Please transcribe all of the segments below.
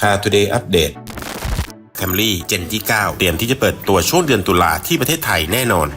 พา Today Update Camry Gen ที่ 9 เตรียมที่จะเปิดตัวช่วงเดือนตุลาที่ประเทศไทยแน่นอน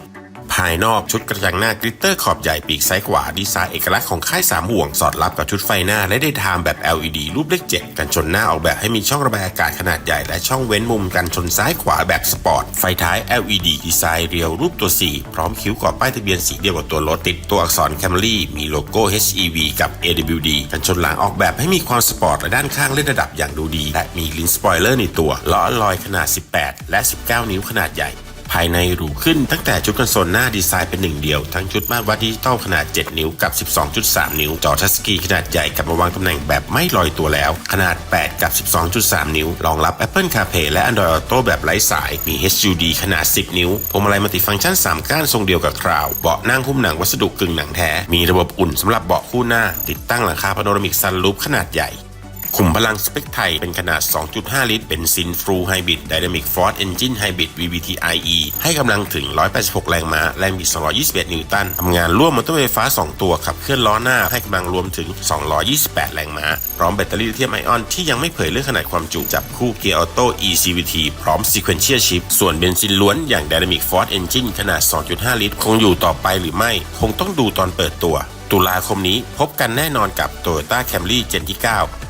ายนอกชุดกระจังหน้ากริตเตอร์ขอบใหญ่ปีกซ้ายขวาดีไซน์เอกลักษณ์ของค่ายสามห่วงสอดรับกับชุดไฟหน้าและได้ทามแบบ LED รูปเลขเจ็ดกันชนหน้าออกแบบให้มีช่องระบายอากาศขนาดใหญ่และช่องเว้นมุมกันชนซ้ายขวาแบบสปอร์ต ไฟท้าย LED ดีไซน์เรียวรูปตัว C พร้อมคิ้วก่อป้ายทะเบียนสีเดียวกับตัวรถติดตัวอักษร Camry มีโลโก้ HEV กับ AWD กันชนหลังออกแบบให้มีความสปอร์ตและด้านข้างเล่นระดับอย่างดูดี และมีลิ้นสปอยเลอร์ในตัวล้อลอยขนาด 18 และ 19 นิ้วขนาดใหญ่ ภายในหรูขึ้นตั้งแต่ชุดคอนโซลหน้าดีไซน์เป็นหนึ่งเดียว ทั้งชุดมาตรวัดดิจิตอลขนาด 7 นิ้วกับ 12.3 นิ้ว จอทัชสกรีนขนาดใหญ่กลับมาวางตำแหน่งแบบไม่ลอยตัวแล้ว ขนาด 8 กับ 12.3 นิ้ว รองรับ Apple CarPlay และ Android Auto แบบไร้สาย มี HUD ขนาด 10 นิ้วพวงมาลัยมัลติฟังก์ชัน 3 ก้านทรงเดียวกับคราว เบาะนั่งหุ้มหนังวัสดุกึ่งหนังแท้ มีระบบอุ่นสำหรับเบาะคู่หน้า ติดตั้งหลังคาพาโนรามิกซันรูฟขนาดใหญ่ ขุมพลังสเปคไทยเป็นขนาด 2.5 ลิตร เป็นซินฟรูไฮบริดไดนามิกฟอร์ e เอนจินไฮบริด VVT-IE ให้กำลังถึง 186 แรงม้า แรงบิด 221 นิวตัน ทำงานร่วมมอเตอร์ไฟฟ้า 2 ตัวขับเคลื่อนล้อหน้าให้กำลังรวมถึง 228 แรงม้า พร้อมแบตเตอรี่ลิเธียมไอออนที่ยังไม่เผยเรื่องขนาดความจุจับคู่เกียร์ออโต้ eCVT พร้อม Sequential Shift ส่วนเบนซินล้วนอย่าง Dynamic Force Engine ขนาด 2.5 ลิตร คงอยู่ต่อไปหรือไม่ คงต้องดูตอนเปิดตัว ตุลาคมนี้พบกันแน่นอนกับ Toyota Camry Gen ที่ 9